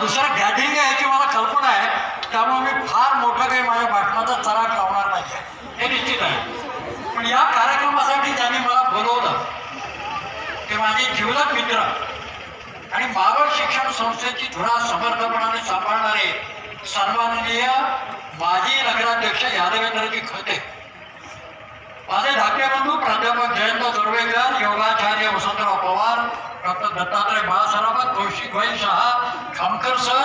दुसरं गॅदरिंग आहे याची मला कल्पना आहे. त्यामुळे मी फार मोठं काही माझ्या भाषणाचा चराग लावणार नाही. हे निश्चित आहे. पण या कार्यक्रमासाठी त्यांनी मला बोलवलं. ते माझे जिवलग मित्र आणि मावळ शिक्षण संस्थेची धुरा समर्थपणाने सांभाळणारे सन्माननीय माजी नगराध्यक्ष यादवेंद्रजी खते. माझे धाकटे बंधू प्राध्यापक जयंत जोरवेकर योगाचार्य वसंतराव डॉक्टर दत्तात्रय बाळासाहेब कौशिक भाई शहा खामकर सर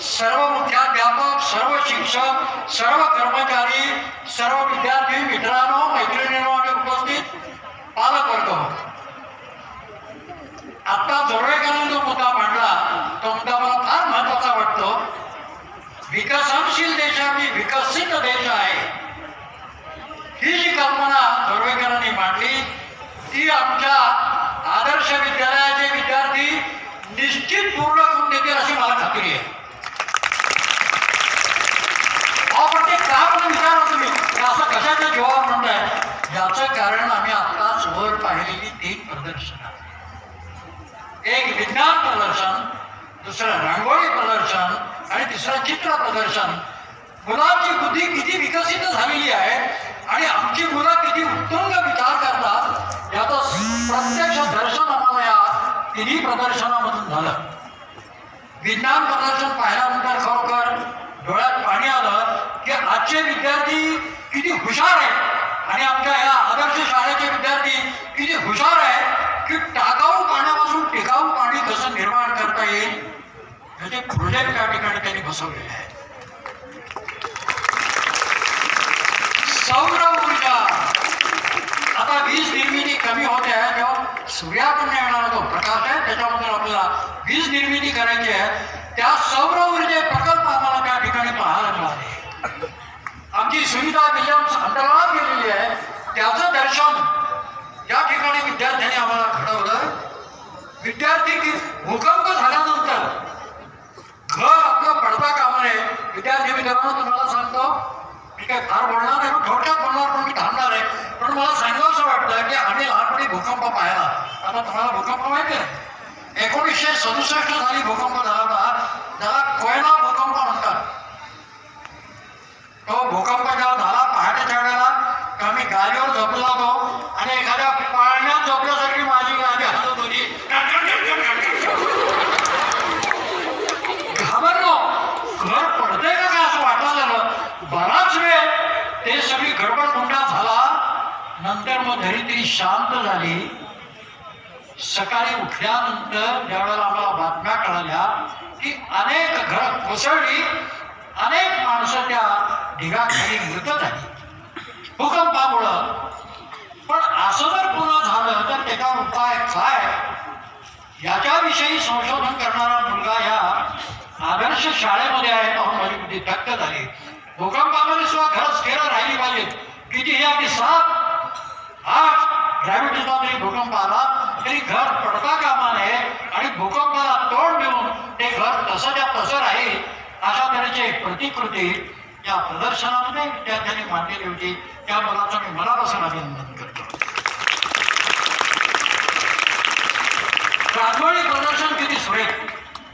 सर्व मुख्याध्यापक सर्व शिक्षक सर्व कर्मचारी सर्व विद्यार्थी मित्रांनो मैत्रिणींनो आणि उपस्थित. पालकवर्ग आता जोरवेकरांनी जो मुद्दा मांडला तो मुद्दा मला फार महत्त्वाचा वाटतो. विकसनशील देश विकसित देश आहे. ही जी कल्पना जोरवेकरांनी मांडली ती आमच्या आदर्श विद्यालयाचे विद्यार्थी निश्चित पूर्ण करून देतील अशी मला खात्री आहे. ते का पण विचारा तुम्ही? असं कशाच्या जीवावर म्हणताय? याचं कारण आम्ही आत्ताच वर पाहिलेली तीन प्रदर्शन एक विज्ञान प्रदर्शन दुसरं रांगोळी प्रदर्शन आणि तिसरं चित्र प्रदर्शन. मुलांची बुद्धी किती विकसित झालेली आहे आणि आमची मुलं किती उत्तुंग दर्शन आम्हाला या तिन्ही प्रदर्शनामधून झालं. विज्ञान प्रदर्शन पाहिल्यानंतर खरोखर डोळ्यात पाणी आलं की आजचे विद्यार्थी किती हुशार आहेत. आणि आमच्या या आदर्श शाळेचे विद्यार्थी किती हुशार आहेत की टाकाऊ पाण्यापासून टिकाऊ पाणी कसं निर्माण करता येईल याचे प्रोजेक्ट त्या ठिकाणी त्यांनी बसवलेले आहे सौर ऊर्जा. आता वीज निर्मिती कमी होते आहे सूर्याकडून येणारा जो प्रकाश आहे त्याच्यामधून आपल्याला वीज निर्मिती करायची आहे. त्या सौर ऊर्जे प्रकल्प आम्हाला त्या ठिकाणी पाहायला मिळाले. आमची सुविधा विल्यम्स अंतराळात गेलेली आहे. त्याचं दर्शन या ठिकाणी विद्यार्थ्यांनी आम्हाला घडवलं. विद्यार्थी भूकंप झाल्यानंतर घर आपलं पडता कामा नये विद्यार्थी मित्रांनो तुम्हाला सांगतो मी काय फार बोलणार आहे? थोडक्यात बोलणार पण मी थांबणार आहे. पण मला सांगावं असं वाटतं की आम्ही लहानपणी भूकंप पाहिला. आता तुम्हाला भूकंप माहिती आहे एकोणीसशे सदुसष्ट साली भूकंप झाला होता. त्याला कोयना भूकंप म्हणतात. तो भूकंप जेव्हा झाला पहाटेच्या वेळेला आम्ही गाडीवर झोपला होतो आणि एखाद्या पाळण्यात झोपल्यासारखी माझी गाडी हलत होती घाबरलो घर पडतंय का काय असं वाटायला लागलं बराच वेळ ते सगळी गडबड गुंडा झाला नंतर मग धरित्री शांत झाली सकाळी उठल्यानंतर ज्यावेळेला आम्हाला बातम्या कळाल्या की अनेक घरं कोसळली अनेक माणसं त्या ढिगाखाली मृत झाली. भूकंपामुळं. पण असं जर पुन्हा झालं तर त्याचा उपाय काय? याच्याविषयी संशोधन करणारा मुलगा या आदर्श शाळेमध्ये आहे पाहून माझी बुद्धी थक्क झाली. भूकंपामध्ये सुद्धा घर स्थिर राहिली पाहिजेत. किती कितीही अगदी सात आज ग्रॅव्हिटीचा जरी भूकंप आला तरी घर पडता कामा नये आणि भूकंपाला तोंड देऊन ते घर तसंच्या तसं राहील अशा तऱ्हेची एक प्रतिकृती या प्रदर्शनामध्ये विद्यार्थ्यांनी मांडलेली होती. त्या मुलाचं मी मनापासून अभिनंदन करतो. रांगोळी प्रदर्शन किती सुरेख.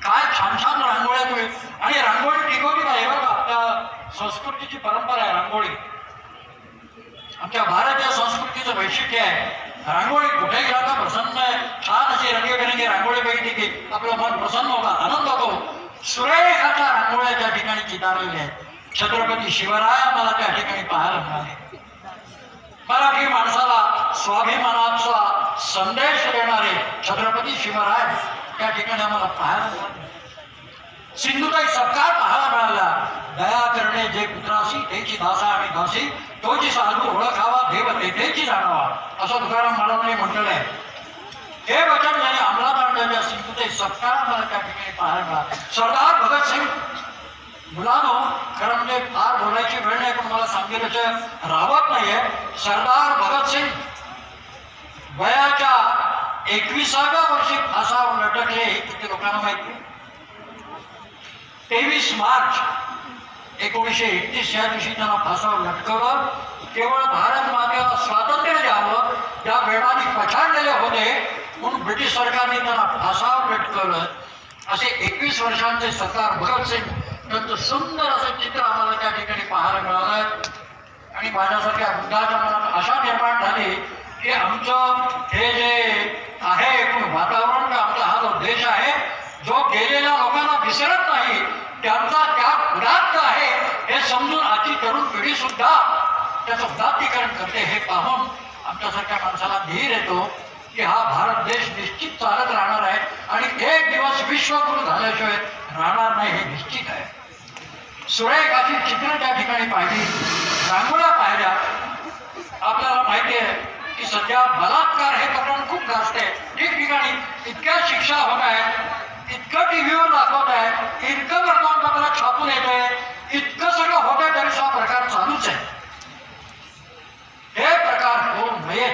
काय छान छान रांगोळ्या तुम्ही. आणि रांगोळी टिकवली पाहिजे बघा आपल्या संस्कृतीची परंपरा आहे रांगोळी. आमच्या भारतीय संस्कृतीचं वैशिष्ट्य आहे. रांगोळी कुठे गेला प्रसन्न आहे. छान अशी रंगीबेरंगी रांगोळी बघितली की आपलं मन प्रसन्न होता आनंद होतो. सुरेख आता रांगोळ्या त्या ठिकाणी चितारलेल्या आहेत. छत्रपती शिवराय आम्हाला त्या ठिकाणी पाहायला मिळाले. मराठी माणसाला स्वाभिमानाचा संदेश देणारे छत्रपती शिवराय त्या ठिकाणी आम्हाला पाहायला मिळाले. सिंधुताई सत्कार पाहायला मिळाला. दया करणे जे पुत्राशी तेची दासा आणि दासी तोची साधू ओळखावा देव तेथेची जाणावा. असं तुकाराम महाराजांनी म्हटलेलं आहे हे वचन ज्याने अंमलात आणलेल्या सिंधुताई सत्कार मला त्या ठिकाणी पाहायला मिळाला. सरदार भगतसिंग मुलानो खरं म्हणजे फार बोलायची वेळ नाही पण मला सांगितल्याचं राहत नाहीये. सरदार भगतसिंग वयाच्या एकविसाव्या वर्षी फासावर लटकले हे किती लोकांना माहिती? तेवीस मार्च एकोणीसशे एकतीस या दिवशी त्यांना फासावर लटकवलं. केवळ भारत मातेला स्वातंत्र्य द्यावं त्या वेळाने पछाडलेले होते. म्हणून ब्रिटिश सरकारने त्यांना फासावर लटकवलं. असे एकवीस वर्षांचे सरदार भगतसिंग त्यांचं सुंदर असं चित्र आम्हाला त्या ठिकाणी पाहायला मिळालं. आणि माझ्यासारख्या बुद्धाच्या मनात आशा निर्माण झाली की आमचं हे जे आहे एकूण वातावरण आमचा हा जो देश आहे जो गेलेल्या लोकांना विसरत नाही त्यांचा त्या गुणार्थ आहे हे समजून आधी तरुण पिढी सुद्धा त्याचं उदात्तीकरण करते. हे पाहून आमच्यासारख्या माणसाला धीर येतो की हा भारत देश निश्चित चालत राहणार आहे आणि एक दिवस विश्वगुरु झाल्याशिवाय राहणार नाही हे निश्चित आहे. सुरेख अशी चित्र त्या ठिकाणी पाहिली. रांगोळ्या पाहिल्या. आपल्याला माहिती आहे की सध्या बलात्कार हे प्रकरण खूप जास्त आहे. ठिकठिकाणी इतक्या शिक्षा होत आहेत इतकं टीव्हीवर दाखवत आहे इतकं वर्तमानपत्रात छापून येत आहे इतकं सगळं होत तरी हा प्रकार चालूच आहे. हे प्रकार होऊ नये.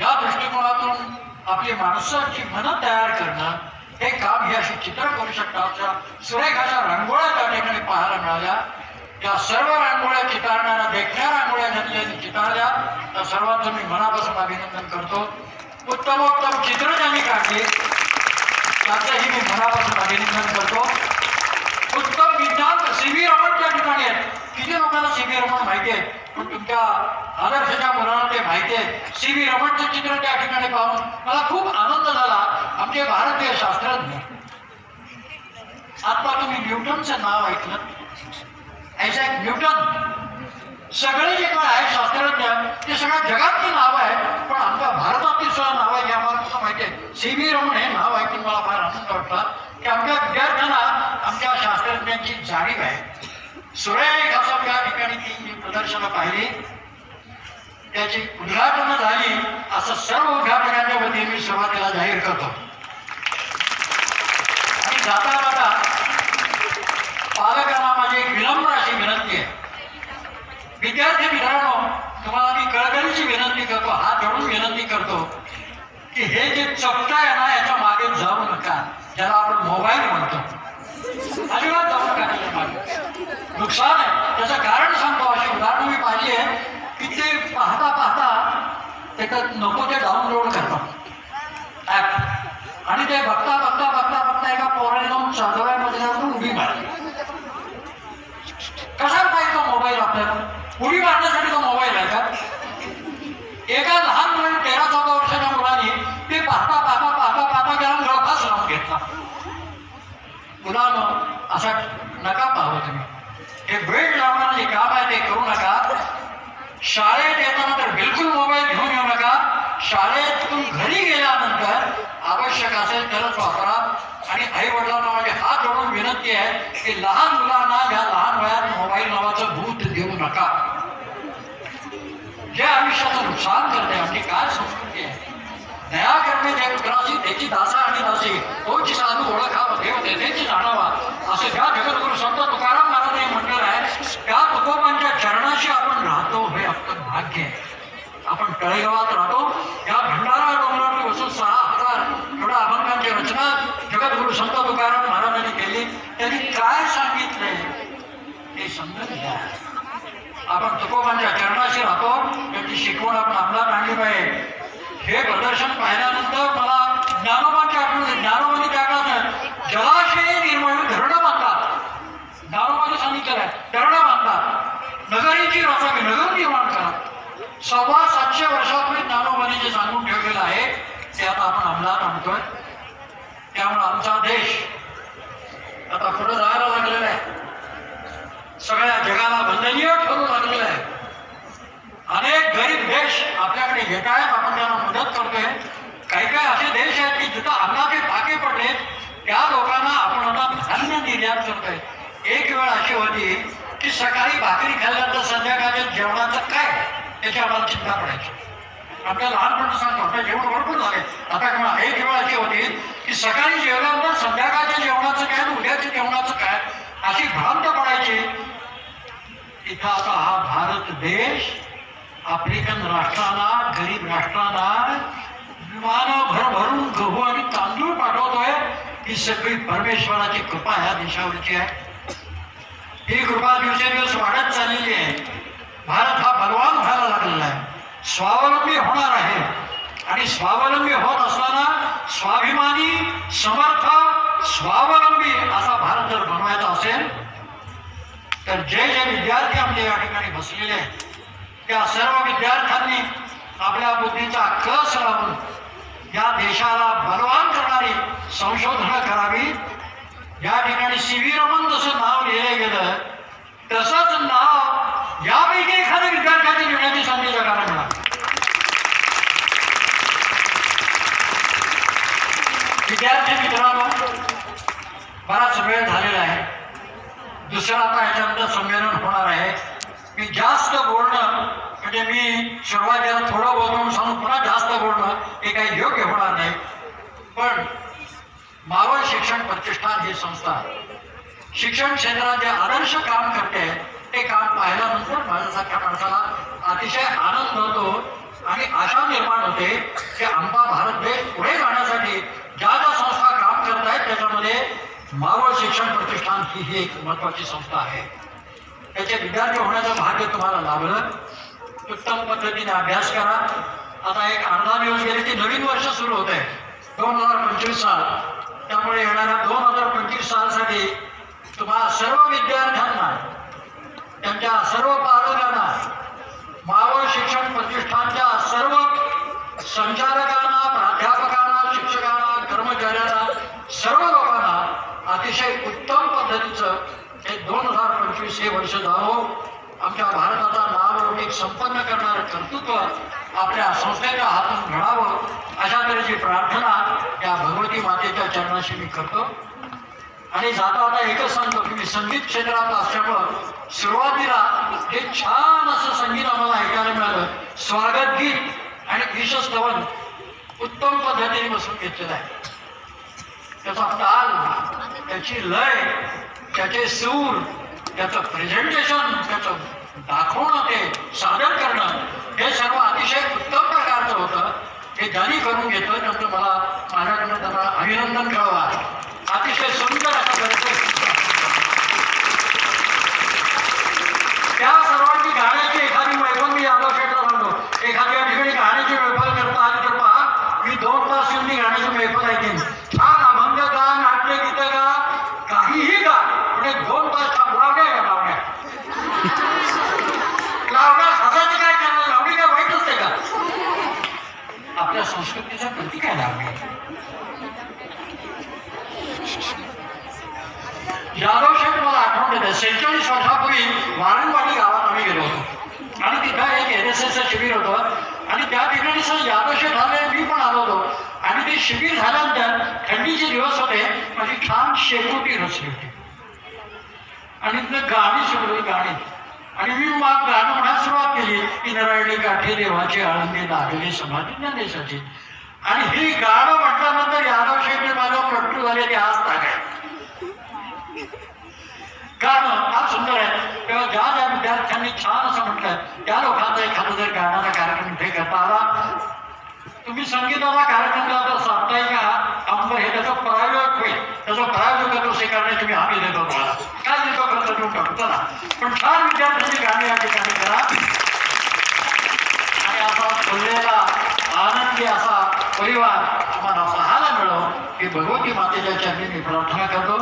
या दृष्टिकोनातून आपली माणसाची मनं तयार करणं हे काम हे अशी चित्र करू शकतात. अशा सुरेख अशा रांगोळ्या त्या ठिकाणी पाहायला मिळाल्या. त्या सर्व रांगोळ्या चितारणाऱ्या देखण्या रांगोळ्या ज्यांनी चितारल्या त्या सर्वांचं मी मनापासून अभिनंदन करतो. उत्तमोत्तम चित्र ज्यांनी काढली त्याचंही मी मनापासून अभिनंदन करतो. उत्तम विज्ञान सी व्ही रमण त्या ठिकाणी आहेत. किती लोकांना सी व्ही रमण माहिती आहे? पण तुमच्या आदर्शच्या मुलांना ते माहिती आहे. सी व्ही रमणचं चित्र त्या ठिकाणी पाहून मला खूप आनंद झाला. आमचे भारतीय शास्त्रज्ञ आता तुम्ही न्यूटनचं नाव ऐकलं? ऐसा न्यूटन. सगळे जे काय आहेत शास्त्रज्ञ ते सगळ्या जगातली नाव आहेत पण आमच्या भारतातील सुद्धा नाव आहे की आम्हाला कसं माहिती आहे. सी. व्ही. रमण हे नाव ऐकून मला फार आनंद वाटला. की आमच्या विद्यार्थ्यांना आमच्या शास्त्रज्ञांची जाणीव आहे. सुरेख असं त्या ठिकाणी ती प्रदर्शनं पाहिली. त्याची उद्घाटनं झाली असं सर्व उद्घाटकांच्या वतीने मी सुरुवातीला जाहीर करतो. आणि जाता जाता पालकांना माझी एक विनम्र अशी विनंती आहे. विद्यार्थी मित्रांनो तुम्हाला मी कळकळीची विनंती करतो हात जोडून विनंती करतो की हे जे चपटा आहे ना याच्या मागे जाऊ नका. ज्याला आपण मोबाईल म्हणतो. अजिबात जाऊ नका त्याच्यामागे. नुकसान आहे. त्याचं कारण सांगतो अशी उदाहरणं मी पाहिली आहे की ते पाहता पाहता त्याच्यात नको ते डाउनलोड करतात. ॲप आणि ते बघता बघता बघता बघता एका पोराने जाऊन चादव्या मजल्यावरून मारली. कशाला पाहिजे तो मोबाईल आपल्याला? उडी मारण्यासाठी तो मोबाईल आहे का? एका लहान मुलाने तेरा चौदा वर्षाच्या मुलाने ते पाहता पाहता पाहता पाहता गेला गळफास लावून घेतला मुलानं असा नका पाहू तुम्ही. हे वेळ लावणारं जे काम आहे ते करू नका. शाळेत येताना तर बिलकुल मोबाईल घेऊन येऊ नका. शाळेतून घरी गेल्यानंतर आवश्यक असेल तरच वापरा. आणि आई वडिलांना माझे हात जोडून विनंती आहे की लहान मुलांना या लहान वयात मोबाईल नावाचं भूत देऊ नका. जे आयुष्याचं नुकसान करते आपली काय संस्कृती आहे? दया करणे जे कुत्राची त्याची दासा आणि दासी तोची साधू ओळखावा देव देण्याची जाणावा असं ज्या जगद्गुरु संत तुकाराम महाराजांनी म्हटलेलं आहे त्या तुकोबांच्या चरणाशी आपण राहतो हे आपलं भाग्य आहे. आपण तळेगावात राहतो या भंडारा डोंगरावर बसून सहा हजार थोडा अभंगांची रचना जगद्गुरु संत तुकाराम महाराजांनी केली त्यांनी काय सांगितलंय हे घ्या आपण तुकोबांच्या चरणाशी राहतो त्यांची शिकवण आपण अंमलात आणली पाहिजे. हे प्रदर्शन पाहिल्यानंतर मला ज्ञानोबांची आठवण ज्ञानोबांनी काय करायचं जलाशय निर्माण धरणं बांधतात. ज्ञानोबांनी सांगितलेलं आहे धरणं बांधतात. नगरीची रचावी नगर निर्माण करा सव्वा सातशे वर्षापूर्वी ज्ञानोबांनी जे सांगून ठेवलेलं आहे ते आता आपण अंमलात आणतोय. त्यामुळे आमचा देश आता पुढे जायला लागलेला आहे. सगळ्या जगाला वंदनीय ठरू लागलेलं आहे. अनेक गरीब देश आपल्याकडे येत आहेत आपण त्यांना मदत करतोय. काही काही असे देश आहेत की जिथं अन्नाचे टाके पडले त्या लोकांना आपण आता धान्य निर्यात करतोय. एक वेळ अशी होती की सकाळी भाकरी खाल्ल्यानंतर संध्याकाळच्या जेवणाचं काय याची आम्हाला चिंता पडायची. आपल्या लहानपणी सांगतो आपल्या जेवण भरपूर झाले. आता किंवा एक वेळ अशी होती की सकाळी जेवल्यानंतर संध्याकाळच्या जेवणाचं काय आणि उद्याच्या जेवणाचं काय? अशी भ्रांत पडायची. इथं आता हा भारत देश आफ्रिकन राष्ट्रांना गरीब राष्ट्रांना विमानं भरभरून गहू आणि तांदूळ पाठवतोय. ही सगळी परमेश्वराची कृपा ह्या देशावरची आहे. ही कृपा दिवसेंदिवस वाढत चाललेली आहे. भारत हा बलवान व्हायला लागलेला आहे. स्वावलंबी होणार आहे. आणि स्वावलंबी होत असताना स्वाभिमानी समर्थ स्वावलंबी असा भारत जर बनवायचा असेल, तर जे जे विद्यार्थी आपले या ठिकाणी बसलेले आहेत. त्या सर्व विद्यार्थ्यांनी आपल्या बुद्धीचा कस लावून या देशाला बलवान करणारी संशोधनं करावी. या ठिकाणी सी व्ही रमन जसं नाव लिहिलं गेलं, तसंच नाव यापैकी एखाद्या विद्यार्थ्याची लिहिण्याची संधी जगाला मिळाली. विद्यार्थी मित्रांनो बराच वेळ झालेला आहे. दुसरं आता ह्याच्यानंतर संमेलन होणार आहे. मी जास्त बोलणं म्हणजे मी सुरुवातीला थोडं बोलून सांगून पुन्हा जास्त बोलणं हे काही योग्य होणार नाही. पण मावळ शिक्षण प्रतिष्ठान ही संस्था शिक्षण क्षेत्रात जे आदर्श काम करते ते काम पाहिल्यानंतर माझ्यासारख्या माणसाला अतिशय आनंद होतो आणि आशा निर्माण होते की आमचा भारत देश पुढे जाण्यासाठी ज्या ज्या संस्था काम करत आहेत त्याच्यामध्ये मावळ शिक्षण प्रतिष्ठान ही ही एक महत्वाची संस्था आहे. त्याचे विद्यार्थी होण्याचं भाग्य तुम्हाला लाभलं. उत्तम पद्धतीने अभ्यास करा. आता एक अर्धा दिवस गेले की नवीन वर्ष सुरू होत आहे. दोन हजार पंचवीस साल. त्यामुळे येणाऱ्या दोन हजार पंचवीस सालसाठी तुम्हाला सर्व विद्यार्थ्यांना त्यांच्या सर्व पालकांना मावळ शिक्षण प्रतिष्ठानच्या सर्व संचालक प्राध्यापकांना शिक्षकांना कर्मचाऱ्यांना सर्व लोकांना अतिशय उत्तम पद्धतीचं हे दोन हजार पंचवीस हे वर्ष जावं आमच्या भारताचा नावलौकिक संपन्न करणारं कर्तृत्व आपल्या संस्थेच्या हातून घडावं अशा तऱ्हेची प्रार्थना या भगवती मातेच्या चरणाशी मी करतो. आणि जाता आता एकच सांगतो की मी संगीत क्षेत्रात असल्यामुळं सुरुवातीला हे छान असं संगीत आम्हाला ऐकायला मिळालं. स्वागत गीत आणि ईशस्तवन उत्तम पद्धतीने बसून घेतलेलं आहे. त्याचा ताल त्याची लय त्याचे सूर त्याचं प्रेझेंटेशन त्याचं दाखवणं ते सादर करणं हे सर्व अतिशय उत्तम प्रकारचं होतं. हे ज्यांनी करून घेतलं त्यांचं मला माझ्याकडनं त्यांना अभिनंदन कळवा अतिशय सुंदर असं गणपती त्या सर्वांची गाण्याची एखादी मैफल मी यादव शेठला म्हणतो एखाद्या ठिकाणी गाण्याची मैफल करता आली तर पहा मी दोन तास येऊन मी गाण्याची मैफल ऐकेन छान अभंग गा नाट्य गीत गा काहीही गा पण एक दोन तास छान लावण्या का लावण्या लावण्या हसायचं काय करणार लावणी काय वाईट असते का आपल्या संस्कृतीचं प्रतीक आहे लावणी यादव शेठ मला आठवण देते सेहेचाळीस वर्षापूर्वी वारणवाडी गावात आम्ही गेलो होतो आणि तिथं एक एन एस एसचं शिबिर होतं आणि त्या ठिकाणी सर यादव शेठ आले मी पण आलो होतो आणि ते शिबिर झाल्यानंतर थंडीचे दिवस होते माझी छान शेकोटी रचली होती आणि तिथं गाणी सुरू गाणी आणि मी मग गाणं म्हणायला सुरुवात केली की नरायणी काठी देवाची आळंदी लागली समाधी ज्ञानेशाची आणि ही गाणं म्हटल्यानंतर आज सुंदर आहे. छान असं म्हटलं करता आला, तुम्ही कार्यक्रम करता साप्ताहिक त्याचं प्रायोजक होईल. त्याचं टाकू? चला. पण छान विद्यार्थ्यांची करा. आणि आनंदी असा परिवार आम्हाला पाहायला मिळव हे भगवती मातेच्या चरणी मी प्रार्थना करतो.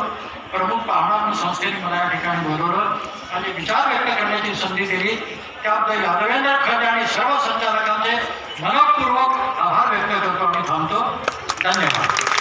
प्रमुख पाहुणा म्हणून संस्थेने मला या ठिकाणी बोलवलं. आणि विचार व्यक्त करण्याची संधी दिली. त्याबद्दल यादवेंद्र खरे आणि सर्व संचालकांचे मनपूर्वक आभार व्यक्त करतो आणि थांबतो. धन्यवाद.